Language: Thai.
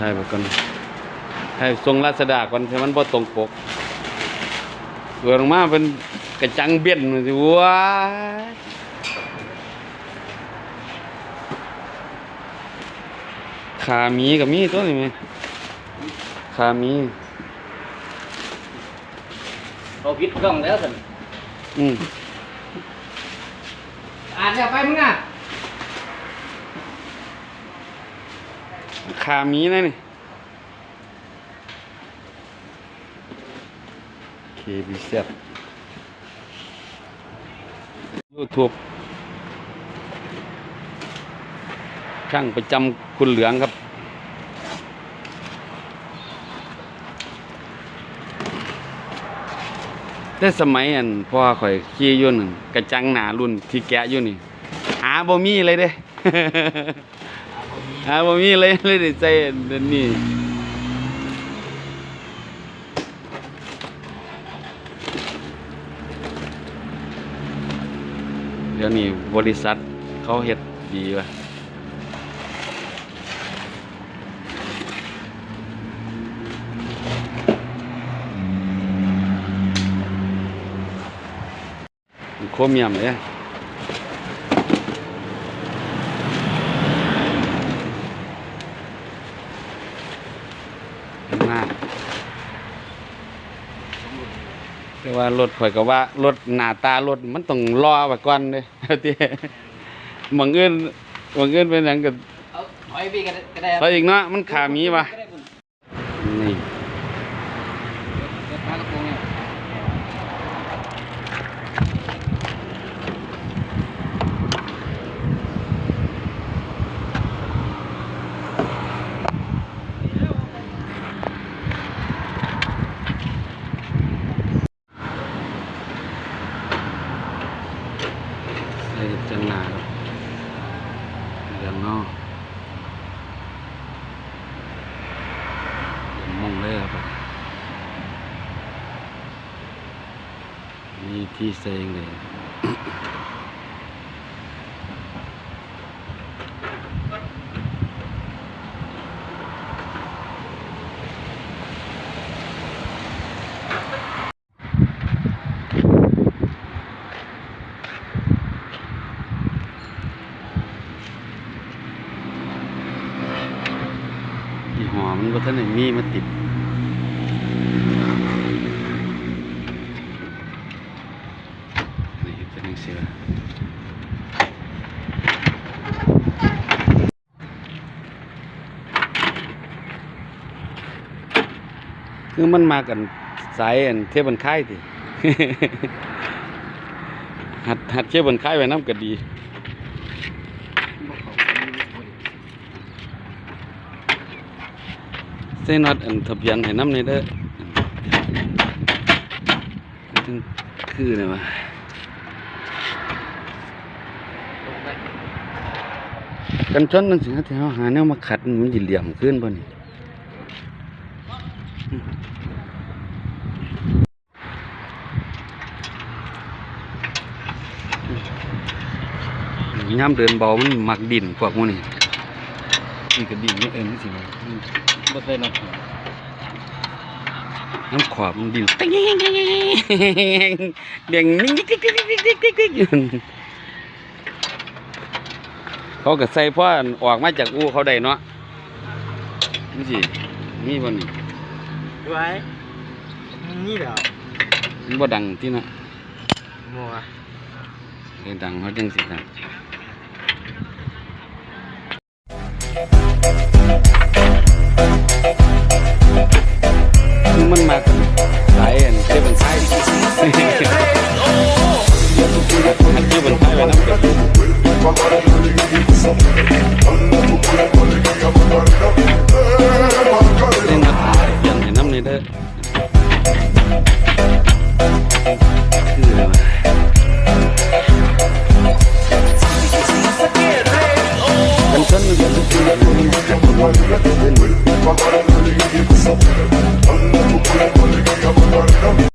ถ่ายไปก่อนให้ทรงราชดาก่อนให้มันบ่ตรงปกเกิดออกมาเป็นกระจังเบี้ยนสิว้ายขาหมีกับมีตัวนี้ไหมขาหมีเราพิดกล้องแล้วสิอืมอ่านแล้วไปมึงอะ ขาหมีนะนี่เคบีเซฟยูทูบช่างประจำคุณเหลืองครับ แต่สมัยอันพ่อข่อยขี่อยู่นั่นกระจังหนารุ่นที่แกะอยู่นี่ หาบ่มีเลยเด้ หาบ่มีเลยเลยได้ใส่อันนี้เดี๋ยวนี้บริษัทเขาเฮ็ดดีว่ะโคเมียมเลย มากแต่ว่ารถข่อยก็ว่ารถหน้าตารถมันต้องรอไว้ก่อนเด้ที่บางเอิ้นบางเอิ้นเป็นหยังก็เอาถอยพี่ก็ได้ก็ได้ไปอีกเนาะมันขามีว่ะ ก็ได้คุณ นี่ เดี๋ยวพากระโปรงเนี่ย ใส่จังหนาครับเดือนนาะเหลืองมองเลยครับมีที่เซงเลย หอมันก็ท่านได้มีมาติดนี่เป็นยังเสียคือมันมากันสายอันเทบันค่ายติหัดหัดเทบันค่ายไว้น้ำก็ดี ส่น็อตอันทะเบียนให้น้ำในเด้อถึงคือเลยวะกันชนนั่นสิฮะที่เขาหาแนวมาขัดมันจะเหลี่ยมขึ้นป่นี่ย่ำเดินเบามันหมักดินพวกมันนี่ นี่ก็ดินนี่เองสิวะบ่เคยนับน้ำขวบมันดินติ๊งติ๊งติ๊งติ๊งเด้งนิ่งติ๊กติ๊กติ๊กติ๊กติ๊กติ๊กติ๊กอยู่เขาก็ใส่พ่อออกมาจากอูเขาได้เนาะนี่สินี่บ่นี่ไว้นี่เหรอมันบ่ดังที่น่ะมัวเดี๋ยวดังเขาจังสิครั ลี่ยนให้น้ำในเด้อคืออะไรวะกันชนมันจะเป็น